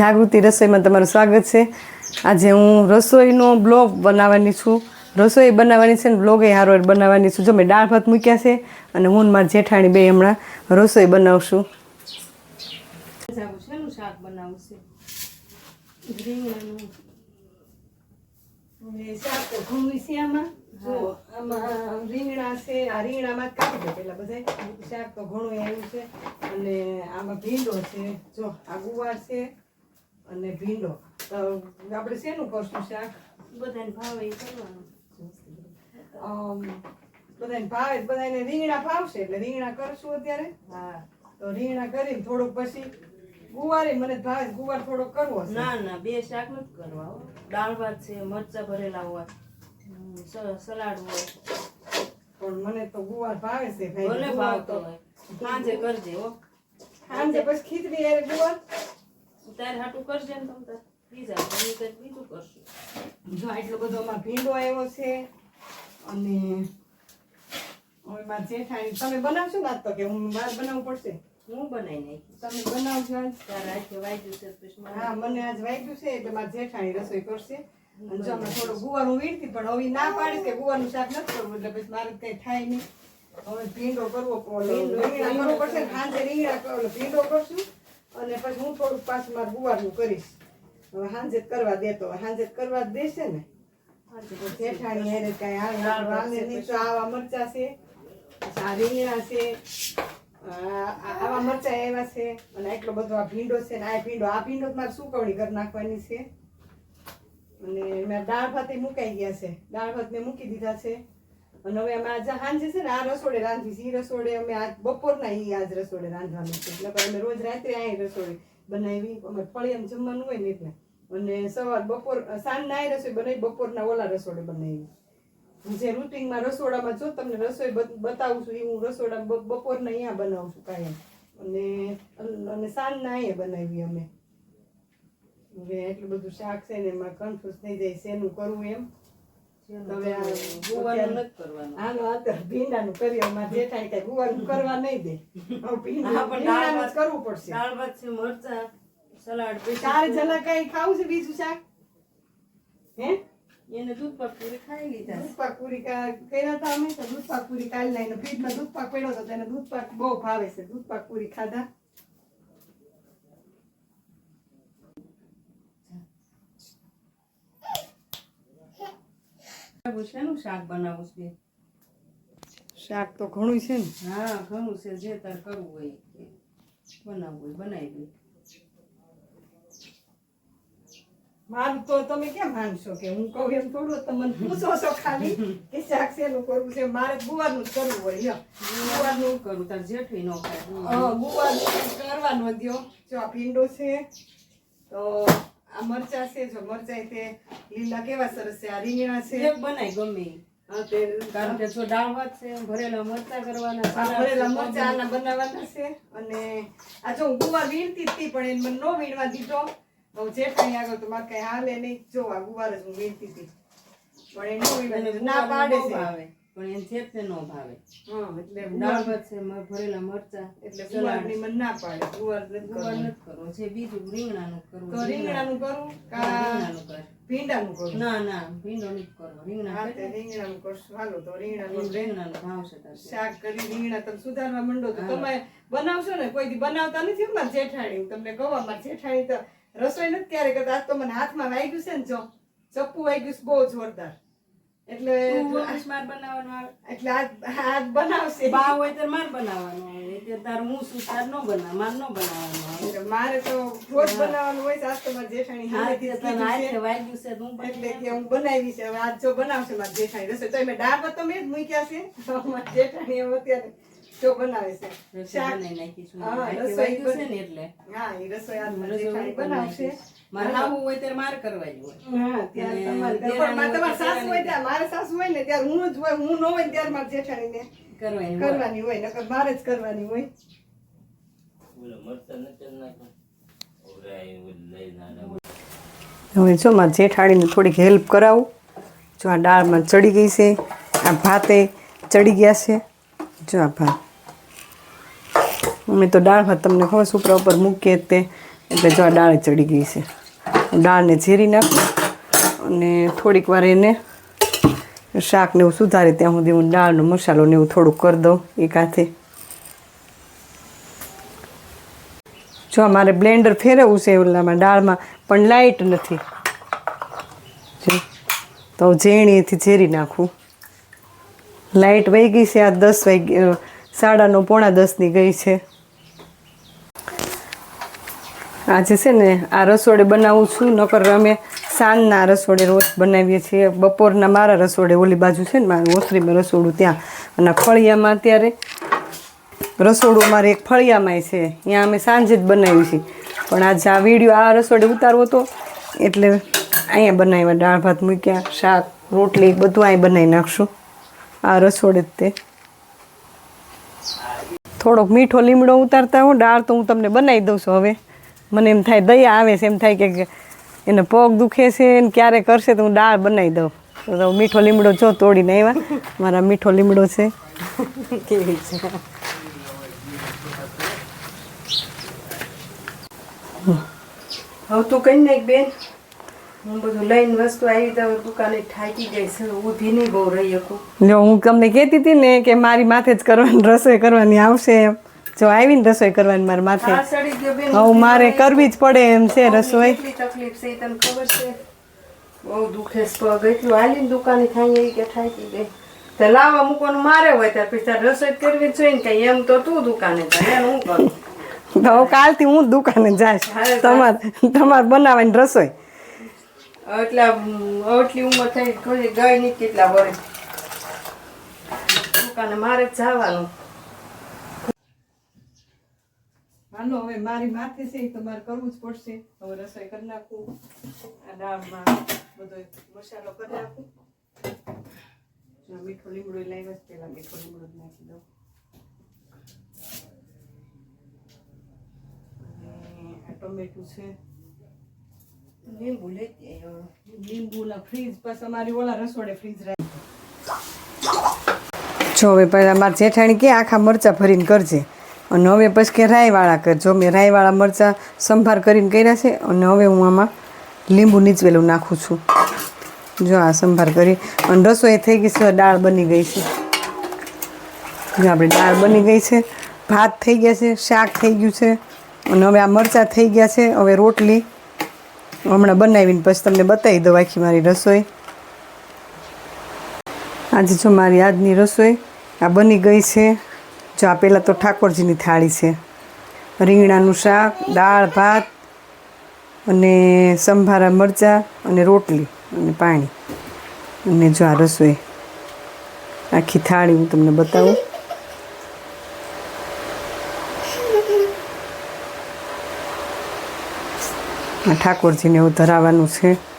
જાગૃતિ રસોઈમાં તમારું સ્વાગત છે. આજે હું રસોઈનો બ્લોગ બનાવવાની છું. રસોઈ બનાવવાની છે ને બ્લોગે હારો બનાવવાની છું. જો મેં દાળ ભાત મૂક્યા છે અને હું મારી જેઠાણી બે હમણાં રસોઈ બનાવશું. શાક રીંગણાનું શાક તો આમાં જો આમાં રીંગણા છે, આ રીંગણામાં કાપી દો પેલા બધા શાક તો ઘણું આવ્યું છે અને આમાં ભીંડો છે, જો આ ગુવાર છે. અને ભીંડો. તો આપણે શેનું કરશું શાક? બધાને ભાવે કરવાનું. બધાને ભાવે બધાને રીંગણા ભાવશે એટલે રીંગણા કરશું અત્યારે. હા. તો રીંગણા કરીને થોડુંક પછી ગુવારે મને ભાવે ગુવાર થોડોક કરવો ના ના બે શાક નથી કરવા દાળ ભાત છે મરચા ભરેલા હોય સલાડ હોય. પણ મને તો ગુવાર ભાવે છે ભલે ભાવતો હોય. સાંજે કરજે હો. સાંજે પછી ખીચડી હારે ગુવાર. તારે હાટું કરજે ને તમ તાર. બીજા પછી કંઈક બીજું કરશું જો આટલો બધો અમાર ભીંડો આવ્યો છે અને હવે મારા જેઠાણી તમે બનાવશો ને આજ તો કે હું બહાર બનાવવું પડશે? હું બનાવી નાખી તમે બનાવજો આજ. તારે હાથે વાગ્યું છે હા મને આજ વાગ્યું છે એટલે મારા જેઠાણી રસોઈ કરશે. અને જો અમે થોડું ગુવારનું વીણતી પણ હવે ના પાડી કે ગુવારનું શાક નથી કરવું એટલે પછી મારે કઈ થાય નહીં. હવે ભીંડો કરવો પડશે ભીંડો કરશું. અને પછી હું થોડુંક પાછું મારું ગુવારનું કરીશ. હવે સાંજે કરવા દેતો હવે સાંજે કરવા દેશે ને. જેઠાણી હેરે કાંઈ આવે નહીં તો આવા મરચા છે આ રીંગણા છે આવા મરચા એવા છે અને એટલો બધો આ ભીંડો છે ને આ ભીંડો આ ભીંડો તો મારે સુકવણી કરી નાખવાની છે. અને મેં દાળ ભાત મુકાઈ ગયા છે. દાળ ભાત મેં મૂકી દીધા છે. અને હવે અમે આજે સાંજે છે ને આ રસોડે રાંધી છે એ રસોડે અમે આજ બપોરના એ આજ રસોડે રાંધવાનું છે. એટલે અમે રોજ રાત્રે અહીં રસોડે બનાવી. અમે ફળિયામાં જમવાનું હોય ને એટલે. અને સવાર બપોર, સાંજના એ રસોઈ બનાવી, બપોરના ઓલા રસોડે બનાવી. જે રૂટિનમાં રસોડામાં જો તમને રસોઈ બત- બતાવું છું એ હું રસોડા બપોરના અહીંયા બનાવું છું કાયમ. અને અને સાંજના અહીંયા બનાવી અમે. હવે એટલું બધું શાક છે ને એમાં કન્ફ્યુઝ થઈ જાય શેનું કરવું એમ. ભીંડાનું કરીએ. અમારે જેઠાણી કઈ ગુવારનું કરવા નહીં દે. હવે ભીંડા- હા, પણ દાળ ભીંડાનું જ કરવું પડશે. દાળ ભાત છે મરચા સલાડ ચાર જણા કઈ ખાવું છે બીજું શાક? હે? એને દૂધ પાક પૂરી ખાઈ લીધા દૂધ પાક પૂરી કર્યા હતા અમે તો દૂધ પાક પૂરી કાઢી લઈને ફ્રીજમાં દૂધ પાક પડ્યો હતો તેને દૂધ પાક બહુ ભાવે છે. દૂધ પાક પૂરી ખાધા. શેનું શાક બનાવું છે. શાક તો ઘણું છે ને. હા ઘણું છે જે તાર કરવું હોય બનાવવું હોય બનાવી દે. મારું તો તમે કેમ માનશો કે હું કહું એમ થોડું તમે મને પૂછો છો ખાલી કે શાક શેનું કરવું છે? મારે ગુવારનું જ કરવું હોય. ગુવારનું કરું તાર જેઠવી નો ખાય. ગુવારનું કરવાનું દો જો આ ભીંડો છે તો આ મરચા છે જો મરચા તે લીલા કેવા સરસ છે આ રીંગણા છે. એક બનાય ગમે. ઈ. હા, તે કારણ કે જો દાળ ભાત છે ભરેલા મરચા કરવાના ભરેલા મરચા આના બનાવવાના છે. અને આ જો હું ગુવાર વીણતી હતી પણ એને મને ન વીણવા દીધો. હવે જેઠાણી આગળ તો મારે કઈ હાલે નહીં. જો આ ગુવાર જ હું વીણતી હતી. પણ એ નો વીણવા એને દીધો. ના પાડે છે. ભાવે. પણ એને તે નો ભાવે. એટલે દાળ ભાત છે ભરેલા મરચા એટલે ગુવારની મન ના પાડે. ગુવાર ગુવાર નથી કરવો. છે બીજું રીંગણાનું કરવું તો રીંગણાનું કરું રીંગણાનું કર. ભીંડાનું કરું? ના ના ભીંડો નથી કરવો. રીંગણા હા કરી તે રીંગણાનું કરશું. હાલો તો. રીંગણાનું રીંગણાનું ભાવશે શાક કરી રીંગણા તમે સુધારવા માંડો તો તમે બનાવશો ને કોઈ દી બનાવતા નથી અમારા જેઠાણી. તમને કહું અમારા જેઠાણી તો રસોઈ નથી ક્યારે કરતા. આજ તો મને હાથમાં વાગ્યું છે ને જો. ચપ્પુ વાગ્યું છે બહુ જોરદાર. એટલે માર બનાવવાનો આવે. એટલે આજ બનાવશે. બા હોય તો માર બનાવવાનું આવે. એટલે તાર હું તાર ન બનાવ માર નો બનાવવાનો આવે. મારે તો રોજ બનાવવાનું હોય આજ તો મારી જેઠાણી જ તને. હાથે વાગ્યું છે હું એટલે કે હું બનાવી છે. હવે આજ જો બનાવશે મારા જેઠાણી. રસોઈ તો મેં દાળ તો મેં જ મૂક્યા છે. મારી જેઠાણી અત્યારે જો બનાવે છે. શાક. નાખીશું હા, રસોઈ છે ને એટલે. હા એ રસોઈ આજ મારા રસોઈ જેઠાણી બનાવશે નાખીશ. હોય ત્યારે મારે કરવા હોય. હા ત્યારે તમારે દેરાણી પણ મારે તમારે સાસુ હોય ત્યાં મારે સાસુ હોય ને ત્યારે હું જ હોય હું ન હોય ત્યારે મારા જેઠાણીને કરવાની કરવાની હોય નકર મારે જ કરવાની હોય. હવે જો મારા જેઠાણીને થોડીક હેલ્પ કરાવું. જો આ દાળમાં ચડી ગઈ છે આ ભાતે ચડી ગયા છે. જો આ ભાત. અમે તો દાળમાં તમને ખબર સુપરા ઉપર મૂકીએ તે. એટલે જો આ દાળ ચડી ગઈ છે. દાળને ઝેરી નાખું અને થોડીક વાર એને શાક ને એવું સુધારે ત્યાં સુધી હું દાળનો મસાલો ને એવું થોડુંક કરી દઉં એક હાથે. જો મારે બ્લેન્ડર ફેરવવું છે ઓલામાં દાળમાં, પણ લાઇટ નથી. તો ઝેણીથી ઝેરી નાખું. લાઇટ વહી ગઈ છે, આ દસ વાગી સાડા નવ, પોણા દસની ગઈ છે. આજે છે ને, આ રસોડે બનાવું છું, નકર અમે સાંજના રસોડે રોજ બનાવીએ છીએ. બપોરના મારા રસોડે ઓલી બાજુ છે ને, મારું ઓસરીમાં રસોડું ત્યાં. અને ફળિયામાં અત્યારે રસોડું અમારે એક ફળિયામાંય છે. ત્યાં અમે સાંજે જ બનાવી છે પણ આજે આ વીડિયો આ રસોડે ઉતારવો હતો એટલે અહીંયા બનાવ્યા. દાળ ભાત મૂક્યા, શાક, રોટલી, બધું અહીં બનાવી નાખશું. આ રસોડે જ તે. થોડોક મીઠો લીમડો ઉતારતા હો. દાળ તો હું તમને બનાવી દઉં છું હવે. મને એમ થાય દયા આવે છે. એમ થાય કે એને પગ દુખે છે ને ક્યારે કરશે તો હું દાળ બનાવી દઉં. તો મીઠો લીમડો જો તોડીને આવ્યા મારા મીઠો લીમડો છે. કેવી છે? હવે તું કઈ નાખ બેન. હું બધું લઈને વસ્તુ આવી તો દુકાને થાકી જાય છે. ઊભી નહીં બહુ રહી શકું. જો હું તમને કહેતી હતી ને કે મારી માથે જ કરવાની રસોઈ કરવાની આવશે એમ. જો આવીને રસોઈ કરવાની મારી માથે. હવે મારે કરવી જ પડે એમ છે રસોઈ. તકલીફ છે તને ખબર છે? બહુ દુખે પગ એટલું હાલીને દુકાને થાય એવી કે થાકી ગઈ તો લાવવા મૂકવાનું મારે હોય ત્યારે પછી રસોઈ કરવી જોઈએ ને કઈ. એમ તો તું દુકાને જાય હું કરું? તો કાલથી હું દુકાને જઈશ તમારે તમારે બનાવવાની રસોઈ. એટલે આટલી ઉંમર થઈ ગઈ નહીં કેટલા વર્ષ દુકાને મારે જ જવાનું. હાલો, હવે મારી માથે છે એ તમારે કરવું જ પડશે. હવે રસોઈ કરી નાખું, આ દાળમાં બધો મસાલો કરી નાખું. મીઠો લીમડો લાવ્યો છે, પહેલાં મીઠો લીમડો નાખી દઉં. આ ટોમેટું છે. લીંબુ આવ્યો. લીંબુ ફ્રીજ પાછું અમારી ઓલા રસોડે ફ્રીજ રાખી. જો હવે પહેલાં મારા જેઠાણી કે આખા મરચાં ભરીને કરજે. અને હવે પછી કે રાયવાળા કરજો મેં રાયવાળા મરચાં સંભાર કરીને કર્યા છે, અને હવે હું આમાં લીંબુ નીચવેલું નાખું છું. જો આ સંભાર કરી, અને રસોઈ થઈ ગઈ છે, દાળ બની ગઈ છે. જો આપણી દાળ બની ગઈ છે, ભાત થઈ ગયા છે, શાક થઈ ગયું છે, અને હવે આ મરચાં થઈ ગયા છે, હવે રોટલી હમણાં બનાવીને પછી તમને બતાવી દઉં આખી મારી રસોઈ. આજે જો મારી આજની રસોઈ આ બની ગઈ છે. જો પહેલાં તો ઠાકોરજીની થાળી છે. રીંગણાનું શાક, દાળ, ભાત અને સંભારા મરચાં અને રોટલી અને પાણી. અને જો આ રસોઈ આખી થાળી હું તમને બતાવું. ઠાકોરજીને એવું ધરાવવાનું છે.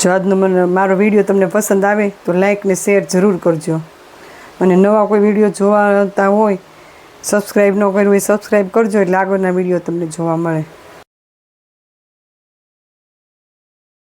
જો આજનો મને મારો વીડિયો તમને પસંદ આવે, તો લાઇક ને શેર જરૂર કરજો. અને નવા કોઈ વીડિયો જોવાતા હોય સબસ્ક્રાઈબ ન કર્યું હોય સબસ્ક્રાઈબ કરજો એટલે આગળના વીડિયો તમને જોવા મળે.